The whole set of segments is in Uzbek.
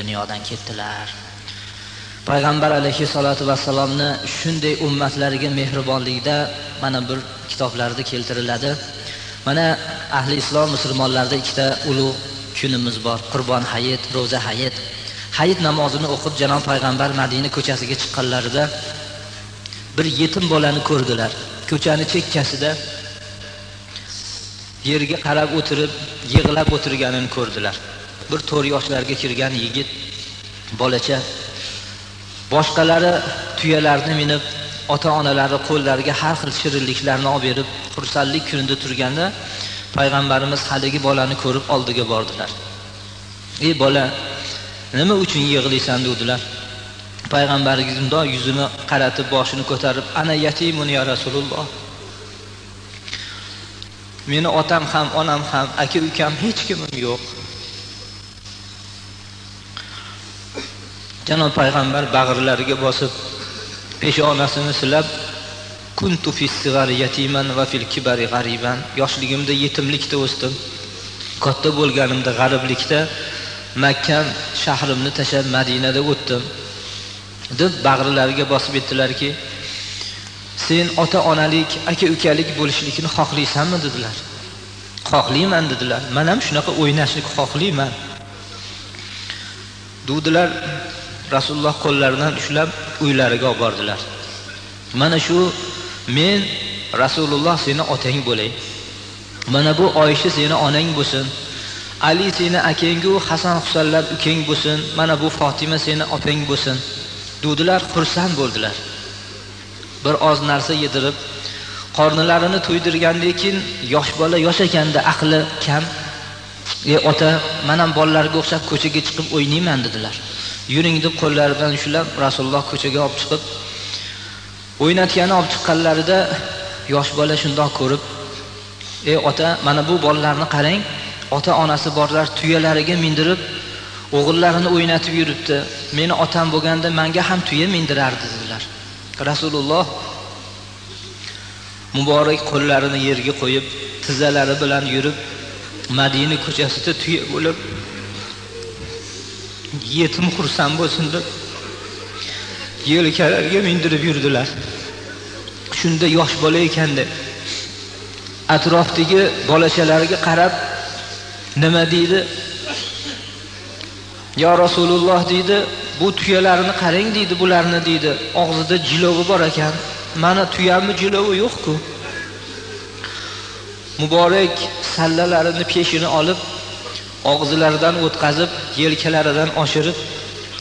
dunyodan ketdilar payg'ambar alayhissalotu vassalomni shunday ummatlariga mehribonlikda mana bir kitoblarda keltiriladi. Mana ahli islom musulmonlarda ikkita ulug' kunimiz bor. Qurbon hayit ro'za hayit. Hayit namozini o'qib janob payg'ambar madina ko'chasiga chiqqanlarida bir yetim bolani ko'rdilar. Ko'chani chekkasida yerga qarab o'tirib yig'lab o'tirganini ko'rdilar. Bir to'rt yoshlarga kirgan yigit bolacha boshqalari tuyalarni minib ota onalari qo'llariga har xil shirinliklarni olib berib xursandlik kunida turganda payg'ambarimiz haligi bolani ko'rib oldiga bordilar. Ey bola nima uchun yig'laysan? dedilar. Payg'ambarimiz mundoq yuzini qaratib boshini ko'tarib ana yatimun ya rasululloh. Meni otam ham onam ham aka ukam hech kimim yo'q. Janob payg'ambar bag'rlariga bosib peshonasini silab kuntu yatiman va fil kibari g'ariban. Yoshligimda yetimlikda o'sdim. Katta bo'lganimda g'ariblikda makka shahrimni tashlab madinada o'tdim. Deb bag'rilariga bosib aytdilarki sen ota onalik aka ukalik bo'lishlikni xohlaysanmi? dedilar. Xohlayman dedilar. Man ham shunaqa o'ynashni xohlayman. Duvdilar rasululloh qo'llaridan ushlab uylariga olib bordilar. Mana shu men rasululloh seni otang bo'lay. Mana bu oysha seni onang bo'lsin. Ali seni akangu hasan husanlar ukang bo'lsin. Mana bu fotima seni opang bo'lsin. Duvdilar xursand bo'ldilar. Bir oz narsa yedirib qornilarini to'ydirgandan keyin yosh bola yosh ekanda aqli kam. Ey ota man ham bolalarga o'xshab ko'chaga chiqib o'ynayman dedilar. Yuring deb qo'llaridan ushlab rasululloh ko'chaga olib chiqib o'ynatgani olib chiqqanlarida yosh bola shundoq ko'rib ey ota mana bu bolalarni qarang. Ota onasi borlar tuyalariga mindirib o'g'illarini o'ynatib yuribdi. Meni otam bo'lganda manga ham tuya mindirardi dedilar. Rasululloh muborak qo'llarini yerga qo'yib tizzalari bilan yurib madina ko'chasida tuya bo'lib yetim xursand bo'lsin deb yelkalariga mindirib yurdilar. Shunda yosh bola ekanda atrofdagi bolachalarga qarab nima deydi? Yo rasululloh deydi bu tuyalarini qarang deydi bularni deydi og'zida jilovi bor ekan. Mana tuyamni jilovi yo'qku. Muborak sallalarini peshini olib og'zilaridan o'tkazib yelkalaridan oshirib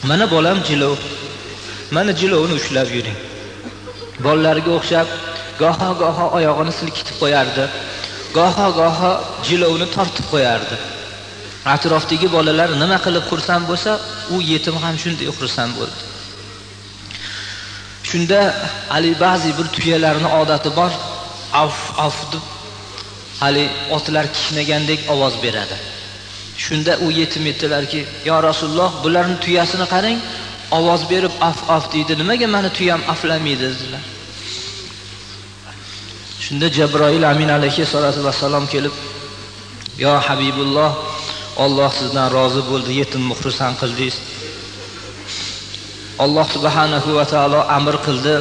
mana bolam jilov mana jilovini ushlab yuring. Bolalarga o'xshab goho goho oyog'ini silkitib qo'yardi. Goho goho jilovini tortib qo'yardi. Atrofdagi bolalar nima qilib xursand bo'lsa u yetim ham shunday xursand bo'ldi. Shunda hali ba'zi bir tuyalarni odati bor af af deb. Hali otlar kishnagandek ovoz beradi. Shunda u yetim aytdilarki yo rasululloh bularni tuyasini qarang ovoz berib af af deydi. Nimaga mani tuyam aflamaydi? dedilar. Shunda jabroil amin alayhissalotu vassalom kelib yo habibulloh olloh sizdan rozi bo'ldi yetimni xursand qildingiz alloh subhanahu va taolo amr qildi.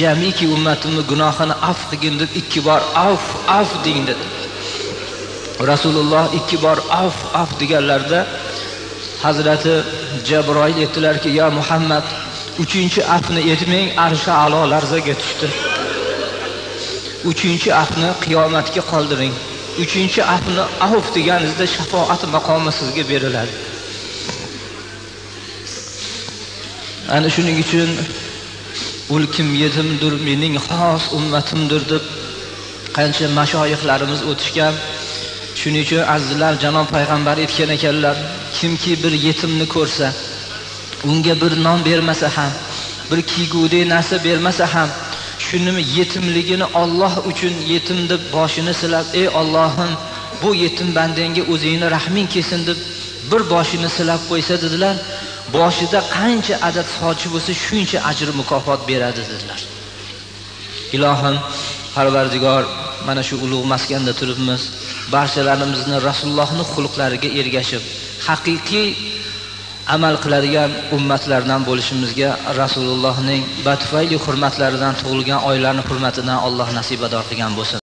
Jamiki ummatimni gunohini af qilgin deb ikki bor af af deng dedi. Rasululloh ikki bor af af deganlarida hazrati jabroil aytdilarki yo muhammad uchinchi afni etmang arshi alo larzaga tushdi. Uchinchi afni qiyomatga qoldiring. Uchinchi afni avf deganingizda shafoat maqomi sizga beriladi. Ana shuning uchun ul kim yetimdir mening xos ummatimdir deb qancha mashoyihlarimiz o'tishgan. Shuning uchun azizlar janob payg'ambar aytgan ekanlar kimki bir yetimni ko'rsa unga bir non bermasa ham bir kiygudek narsa bermasa ham shuni yetimligini olloh uchun yetim deb boshini silab ey ollohim bu yetim bandangga o'zingni rahming kelsin deb bir boshini silab qo'ysa dedilar boshida qancha adad sochi bo'lsa shuncha ajr mukofot beradi dedilar. Ilohim parvardigor mana shu ulug' maskanda turibmiz. Barchalarimizni rasulullohni xulqlariga ergashib haqiqiy amal qiladigan ummatlardan bo'lishimizga rasulullohning batufayli hurmatlaridan tug'ilgan oylarni hurmatidan alloh nasibador qilgan bo'lsin.